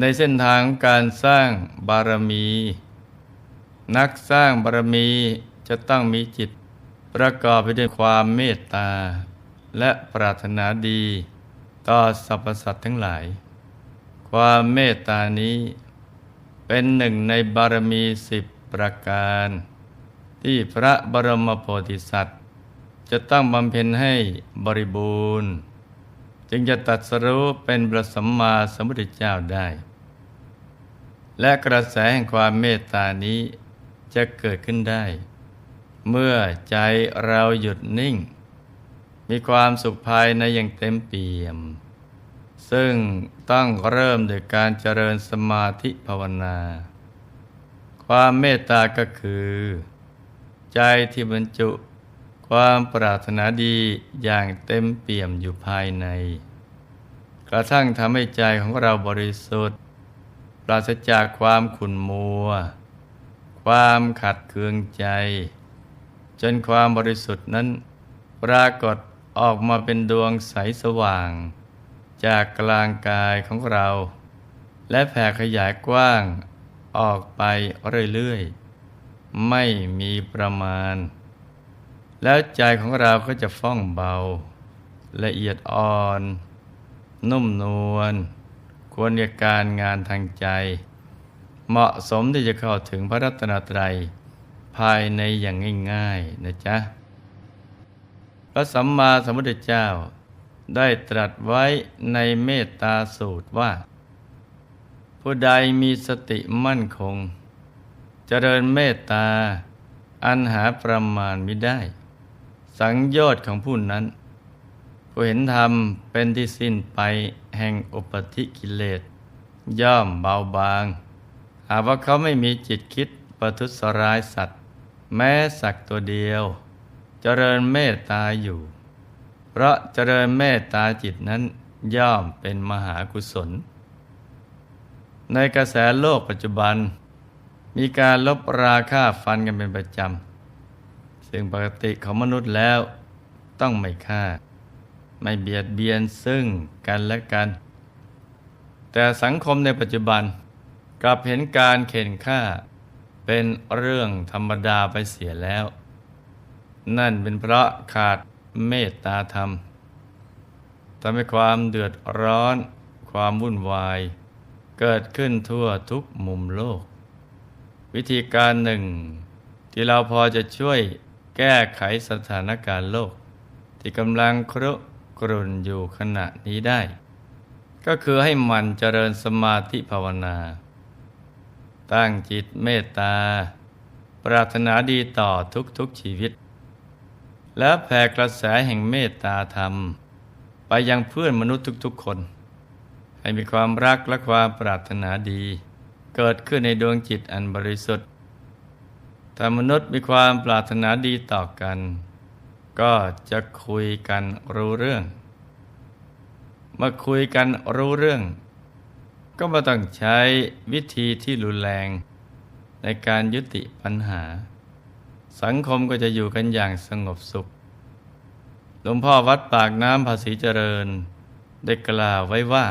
ในเส้นทางการสร้างบารมี นักสร้างบารมีจะต้องมีจิต ประกอบไปด้วยความเมตตา และปรารถนาดี ต่อสรรพสัตว์ทั้งหลาย ความเมตตานี้เป็นหนึ่งในบารมีสิบประการ ที่พระบรมโพธิสัตว์ จะต้องบำเพ็ญให้บริบูรณ์ จึงจะตัดสรู้เป็นพระสัมมาสัมพุทธเจ้าได้ และกระแสแห่งความเมตตานี้จะเกิดขึ้นได้ เมื่อใจเราหยุดนิ่ง มีความสุขภายในอย่างเต็มเปี่ยม ซึ่งต้องเริ่มโดยการเจริญสมาธิภาวนา ความเมตตาก็คือ ใจที่บรรจุความปรารถนาดีอย่างเต็มเปี่ยมอยู่ภายใน กระทั่งทำให้ใจของเราบริสุทธิ์ ปราศจากความขุ่นมัว ความขัดเคืองใจ จนความบริสุทธิ์นั้น ปรากฏออกมาเป็นดวงใสสว่าง จากกลางกายของเรา และแผ่ขยายกว้างออกไปเรื่อยๆ ไม่มีประมาณ แล้วใจของเราก็จะฟ่องเบา ละเอียดอ่อน นุ่มนวลควรแก่การงานทางใจ เหมาะสมที่จะเข้าถึงพระรัตนตรัย ภายในอย่างง่ายๆนะจ๊ะ พระสัมมาสัมพุทธเจ้า ได้ตรัสไว้ในเมตตาสูตรว่า ผู้ใดมีสติมั่นคงจเจริญเมตตา อันหาประมาณมิได้ สังโยชน์ของผู้นั้น ผู้เห็นธรรมเป็นที่สิ้นไปแห่งอุปธิกิเลส ย่อมเบาบาง หากว่าเขาไม่มีจิตคิดประทุษร้ายสัตว์ แม้สักตัวเดียว เจริญเมตตาอยู่ เพราะเจริญเมตตาจิตนั้นย่อมเป็นมหากุศล ในกระแสโลกปัจจุบัน มีการลบราค่าฟันกันเป็นประจำ ซึ่งปกติของมนุษย์แล้วต้องไม่ฆ่า ไม่เบียดเบียนซึ่งกันและกัน แต่สังคมในปัจจุบันกลับเห็นการเข็นฆ่า เป็นเรื่องธรรมดาไปเสียแล้ว นั่นเป็นเพราะขาดเมตตาธรรมทำให้ความเดือดร้อน ความวุ่นวาย เกิดขึ้นทั่วทุกมุมโลก วิธีการหนึ่ง ที่เราพอจะช่วยแก้ไขสถานการณ์โลก ที่กำลังครุ กรุนอยู่ขณะนี้ได้ ก็คือให้มันเจริญสมาธิภาวนา ตั้งจิตเมตตา ปรารถนาดีต่อทุกๆชีวิต และแผ่กระแสแห่งเมตตาธรรม ไปยังเพื่อนมนุษย์ทุกๆคน ให้มีความรักและความปรารถนาดี เกิดขึ้นในดวงจิตอันบริสุทธิ์ถ้ามนุษย์มีความปรารถนาดีต่อกัน ก็จะคุยกันรู้เรื่อง เมื่อคุยกันรู้เรื่อง ก็ไม่ต้องใช้วิธีที่รุนแรง ในการยุติปัญหา สังคมก็จะอยู่กันอย่างสงบสุข หลวงพ่อวัดปากน้ำภาษีเจริญ ได้กล่าวไว้ว่า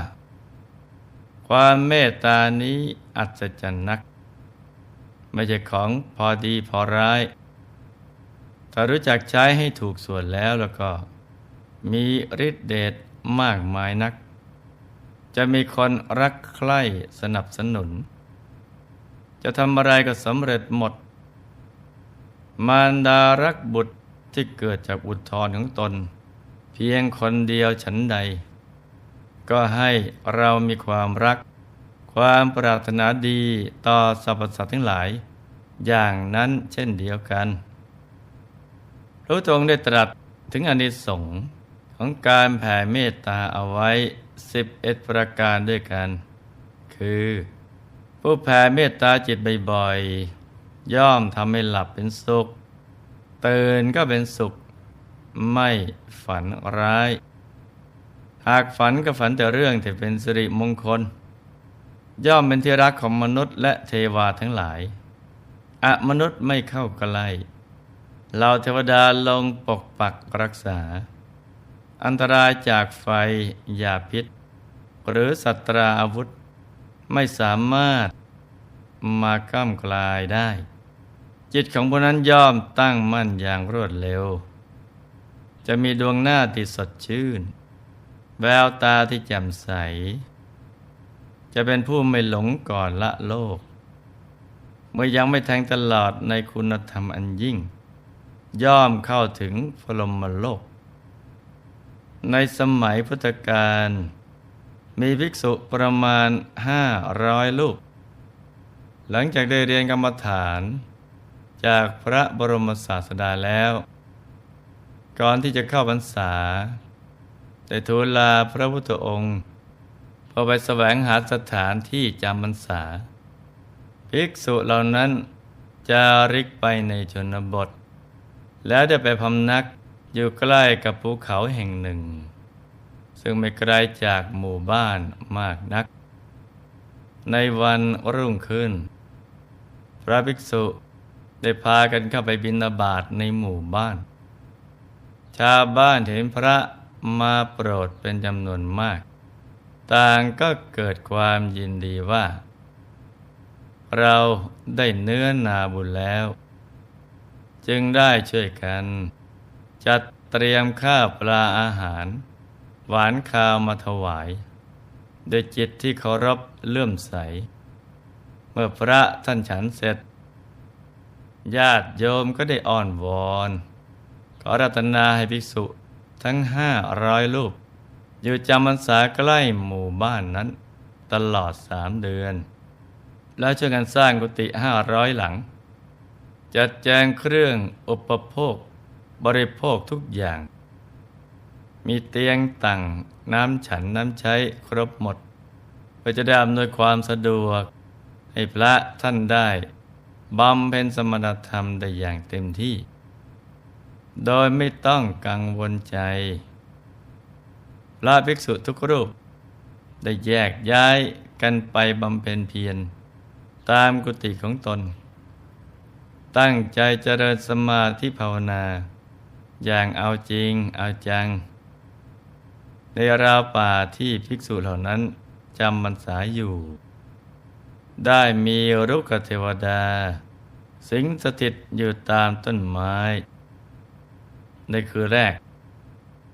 ความเมตตานี้อัศจรรย์นัก ไม่ใช่ของพอดีพอร้าย ถ้ารู้จักใช้ให้ถูกส่วนแล้วแล้วก็ มีฤทธิเดชมากมายนัก จะมีคนรักใคร่สนับสนุน จะทำอะไรก็สำเร็จหมด มารดารักบุตรที่เกิดจากอุทธรของตน เพียงคนเดียวฉันใด ก็ให้เรามีความรัก ความปรารถนาดีต่อสรรพสัตว์ทั้งหลาย อย่างนั้นเช่นเดียวกัน พระพุทธองค์ได้ตรัสถึงอนิสงส์ของการแผ่เมตตาเอาไว้ 11 ประการด้วยกัน คือ ผู้แผ่เมตตาจิตบ่อยๆ ย่อมทำให้หลับเป็นสุข ตื่นก็เป็นสุข ไม่ฝันร้าย หากฝันก็ฝันแต่เรื่องที่เป็นสิริมงคล ย่อมเป็นที่รักของมนุษย์และเทวาทั้งหลายอะมนุษย์ไม่เข้าใกล้ เราเทวดาลงปกปักรักษา อันตรายจากไฟยาพิษ หรือสัตราอาวุธไม่สามารถมาก้ามกลายได้ จิตของผู้นั้นย่อมตั้งมั่นอย่างรวดเร็ว จะมีดวงหน้าที่สดชื่น แววตาที่แจ่มใส จะเป็นผู้ไม่หลงก่อนละโลก เมื่อยังไม่แทงตลอดในคุณธรรมอันยิ่ง ย่อมเข้าถึงพรมโลก ในสมัยพุทธกาลมีภิกษุประมาณห้าร้อยลูก หลังจากได้เรียนกรรมฐาน จากพระบรมศาสดาแล้ว ก่อนที่จะเข้าพรรษา ได้ทูลลาพระพุทธองค์พอไปแสวงหาสถานที่จำพรรษา ภิกษุเหล่านั้นจะริกไปในชนบท แล้วได้ไปพำนักอยู่ใกล้กับภูเขาแห่งหนึ่ง ซึ่งไม่ไกลจากหมู่บ้านมากนัก ในวันรุ่งขึ้น พระภิกษุได้พากันเข้าไปบิณฑบาตในหมู่บ้าน ชาวบ้านเห็นพระมาโปรดเป็นจำนวนมาก ต่างก็เกิดความยินดีว่า เราได้เนื้อนาบุญแล้ว จึงได้ช่วยกัน จัดเตรียมข้าวปลาอาหาร หวานคาวมาถวาย โดยจิตที่เคารพเลื่อมใส เมื่อพระท่านฉันเสร็จ ญาติโยมก็ได้อ่อนวอน ขอรัตนาให้ภิกษุทั้งห้าร้อยรูป อยู่จำพรรษาใกล้หมู่บ้านนั้น ตลอดสามเดือน แล้วช่วยกันสร้างกุฏิห้าร้อยหลัง จัดแจงเครื่องอุปโภค บริโภคทุกอย่าง มีเตียงตั้งน้ำฉันน้ำใช้ครบหมดเพื่อจะได้อำนวยความสะดวก ให้พระท่านได้บำเพ็ญสมณธรรมได้อย่างเต็มที่ โดยไม่ต้องกังวลใจ พระภิกษุทุกรูป ได้แยกย้ายกันไปบำเพ็ญเพียรตามกุฏิของตน ตั้งใจเจริญสมาธิภาวนา อย่างเอาจริงเอาจัง ในราวป่าที่ภิกษุเหล่านั้นจำมันสายอยู่ ได้มีรุกเทวดา สิงสถิตอยู่ตามต้นไม้ ในคือแรก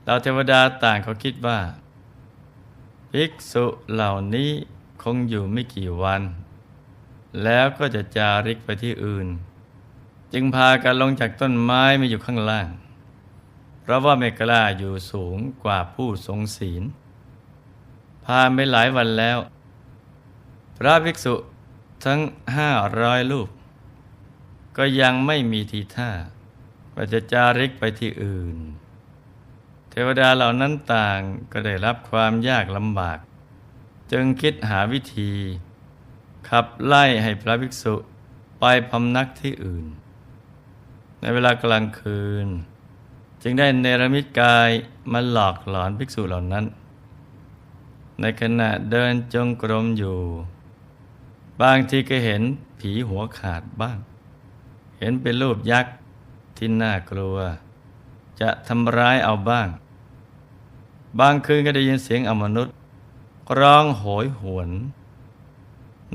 เราเทวดาต่างเขาคิดว่า ภิกษุเหล่านี้คงอยู่ไม่กี่วัน แล้วก็จะจาริกไปที่อื่น จึงพากันลงจากต้นไม้มาอยู่ข้างล่าง เพราะว่าไม่กล้าอยู่สูงกว่าผู้ทรงศีลผ่านไปหลายวันแล้ว พระภิกษุทั้งห้าร้อยรูป ก็ยังไม่มีทีท่าว่าจะจาริกไปที่อื่น เทวดาเหล่านั้นต่างก็ได้รับความยากลำบาก จึงคิดหาวิธี ขับไล่ให้พระภิกษุไปพำนักที่อื่น ในเวลากลางคืน จึงได้เนรมิตกายมาหลอกหลอนภิกษุเหล่านั้น ในขณะเดินจงกรมอยู่ บางทีก็เห็นผีหัวขาดบ้าง เห็นเป็นรูปยักษ์ที่น่ากลัว จะทำร้ายเอาบ้าง บางคืนก็ได้ยินเสียงอมนุษย์ ร้องโหยหวน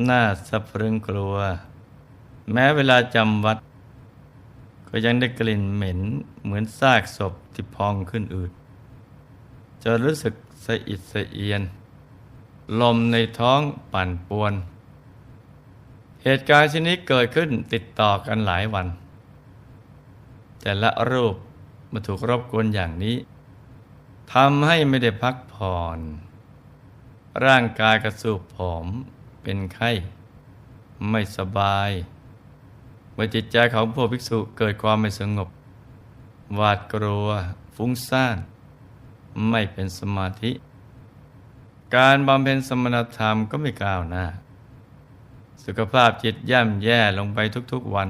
น่าสะพรึงกลัว แม้เวลาจำวัด ก็ยังได้กลิ่นเหม็นเหมือนซากศพที่พองขึ้นอืดจะรู้สึกสะอิดสะเอียน ลมในท้องปั่นป่วน เหตุการณ์ชนิดเกิดขึ้นติดต่อกันหลายวัน แต่ละรูปมาถูกรบกวนอย่างนี้ทำให้ไม่ได้พักผ่อน ร่างกายกระสูบผอมเป็นไข้ ไม่สบาย เมื่อจิตใจของพวกภิกษุเกิดความไม่สงบ หวาดกลัว ฟุ้งซ่าน ไม่เป็นสมาธิ การบำเพ็ญสมณธรรมก็ไม่ก้าวหน้า สุขภาพจิตย่ำแย่ลงไปทุกๆวัน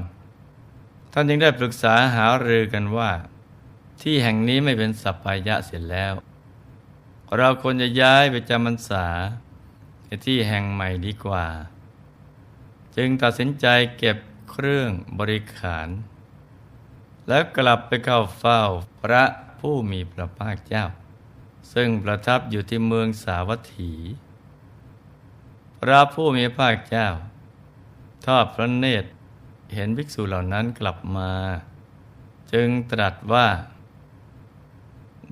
ท่านจึงได้ปรึกษาหารือกันว่า ที่แห่งนี้ไม่เป็นสัพพายะเสร็จแล้ว เราควรจะย้ายไปจำพรรษาที่แห่งใหม่ดีกว่า จึงตัดสินใจเก็บ เครื่องบริขาร แล้วกลับไปเข้าเฝ้าพระผู้มีพระภาคเจ้า ซึ่งประทับอยู่ที่เมืองสาวัตถี พระผู้มีพระเจ้า ทอดพระเนตรเห็นภิกษุเหล่านั้นกลับมา จึงตรัสว่า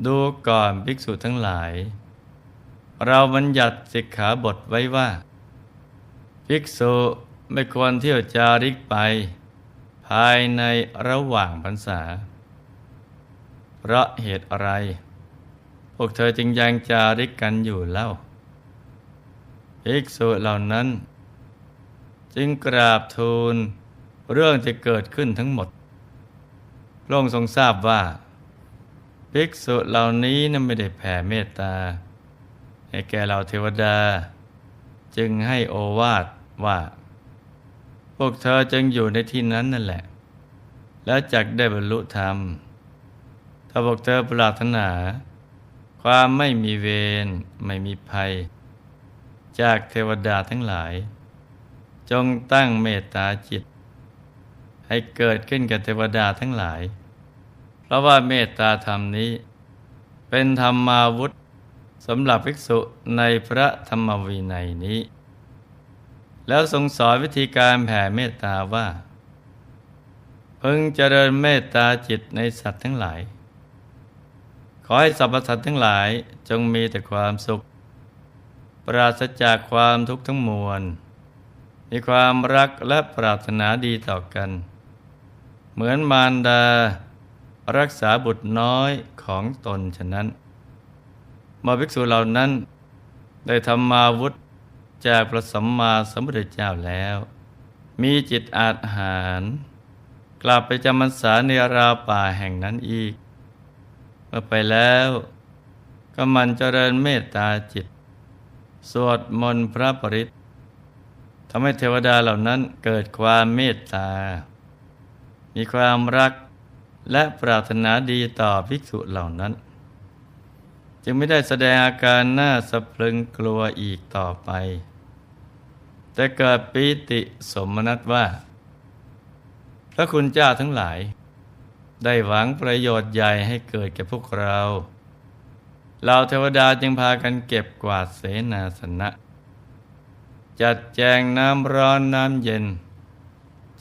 ดูก่อนภิกษุทั้งหลาย เราบัญญัติสิกขาบทไว้ว่า ภิกษุ ไม่ควรเที่ยวจาริกไป ภายในระหว่างพรรษา เพราะเหตุอะไร พวกเธอจึงยังจาริกกันอยู่เล่าภิกษุเหล่านั้น จึงกราบทูลเรื่องที่เกิดขึ้นทั้งหมดพระองค์ทรงทราบว่า ภิกษุเหล่านี้นั้นไม่ได้แผ่เมตตา ให้แก่เราเทวดา จึงให้โอวาทว่า พวกเธอจึงอยู่ในที่นั้นนั่นแหละ แล้วจักได้บรรลุธรรม ถ้าพวกเธอปรารถนา ความไม่มีเวรไม่มีภัย จากเทวดาทั้งหลาย จงตั้งเมตตาจิต ให้เกิดขึ้นกับเทวดาทั้งหลาย เพราะว่าเมตตาธรรมนี้ เป็นธรรมาวุธสำหรับภิกษุในพระธรรมวินัยนี้ แล้วทรงสอนวิธีการแผ่เมตตาว่าพึงเจริญเมตตาจิตในสัตว์ทั้งหลาย ขอให้สรรพสัตว์ทั้งหลายจงมีแต่ความสุข ปราศจากความทุกข์ทั้งมวล มีความรักและปรารถนาดีต่อกัน เหมือนมารดา รักษาบุตรน้อยของตนฉะนั้นมาภิกษุเหล่านั้น ได้ทำมาวุธ จากพระสัมมาสัมพุทธเจ้าแล้ว มีจิตอาหารกลับไปจำพรรษาในราป่าแห่งนั้นอีก เมื่อไปแล้วก็มันเจริญเมตตาจิต สวดมนต์พระปริตทำให้เทวดาเหล่านั้นเกิดความเมตตา มีความรักและปรารถนาดีต่อภิกษุเหล่านั้น จึงไม่ได้แสดงอาการหน้าสะพรึงกลัวอีกต่อไป แต่เกิดปีติสมนัตว่า พระคุณเจ้าทั้งหลาย ได้หวังประโยชน์ใหญ่ให้เกิดแก่พวกเรา เราเทวดาจึงพากันเก็บกวาดเสนาสนะ จัดแจงน้ำร้อนน้ำเย็น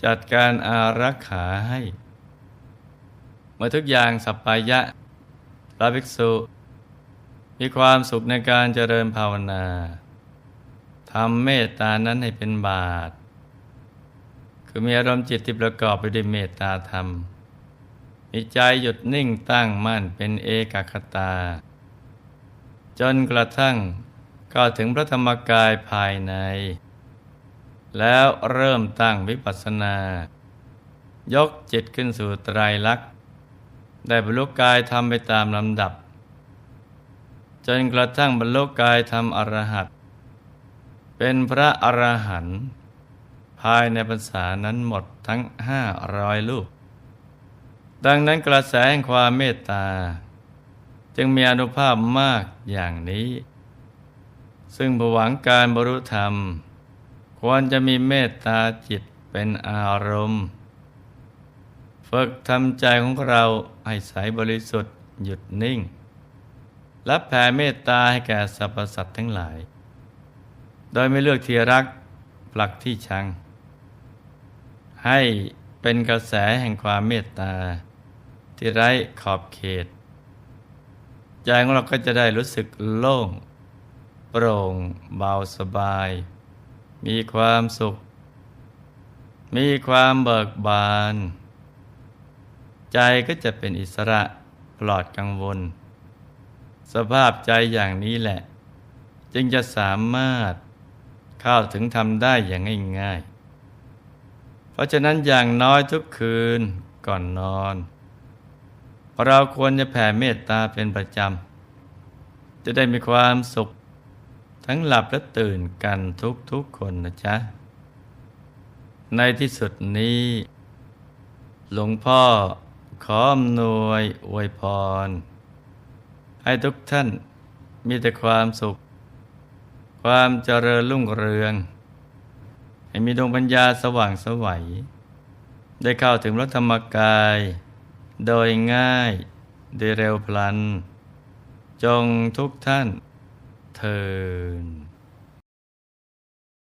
จัดการอารักขาให้ เมื่อทุกอย่างสัปปายะพระภิกษุ มีความสุขในการเจริญภาวนา ทำเมตตานั้นให้เป็นบาตคือมีอารมณ์จิตที่ประกอบไปด้วยเมตตาธรรม มีใจหยุดนิ่งตั้งมั่นเป็นเอกคตา จนกระทั่งก็ถึงพระธรรมกายภายใน แล้วเริ่มตั้งวิปัสสนา ยกจิตขึ้นสู่ไตรลักษณ์ ได้บรรลุกายทำไปตามลำดับ จนกระทั่งบรรลุกายทำอรหัต เป็นพระอรหันต์ภายในภาษานั้นหมดทั้งห้าร้อยลูก ดังนั้นกระแสแห่งความเมตตา จึงมีอนุภาพมากอย่างนี้ ซึ่งผวังการบรรลุธรรม ควรจะมีเมตตาจิตเป็นอารมณ์ฝึกทำใจของเราให้ใสบริสุทธิ์หยุดนิ่ง และแผ่เมตตาให้แก่สรรพสัตว์ทั้งหลาย โดยไม่เลือกที่รักผลักที่ชัง ให้เป็นกระแสแห่งความเมตตา ที่ไร้ขอบเขต ใจของเราก็จะได้รู้สึกโล่ง โปร่งเบาสบาย มีความสุข มีความเบิกบาน ใจก็จะเป็นอิสระปลอดกังวล สภาพใจอย่างนี้แหละ จึงจะสามารถ ข้าถึงทำได้อย่างง่ายๆ เพราะฉะนั้นอย่างน้อยทุกคืนก่อนนอน เราควรจะแผ่เมตตาเป็นประจำ จะได้มีความสุข ทั้งหลับและตื่นกันทุกๆคนนะจ๊ะ ในที่สุดนี้ หลวงพ่อขออำนวยอวยพร ให้ทุกท่านมีแต่ความสุข ความเจริญรุ่งเรือง ให้มีดวงปัญญาสว่างสวัย ได้เข้าถึงรัธรรมกาย โดยง่าย โดยเร็วพลัน จงทุกท่านเทิน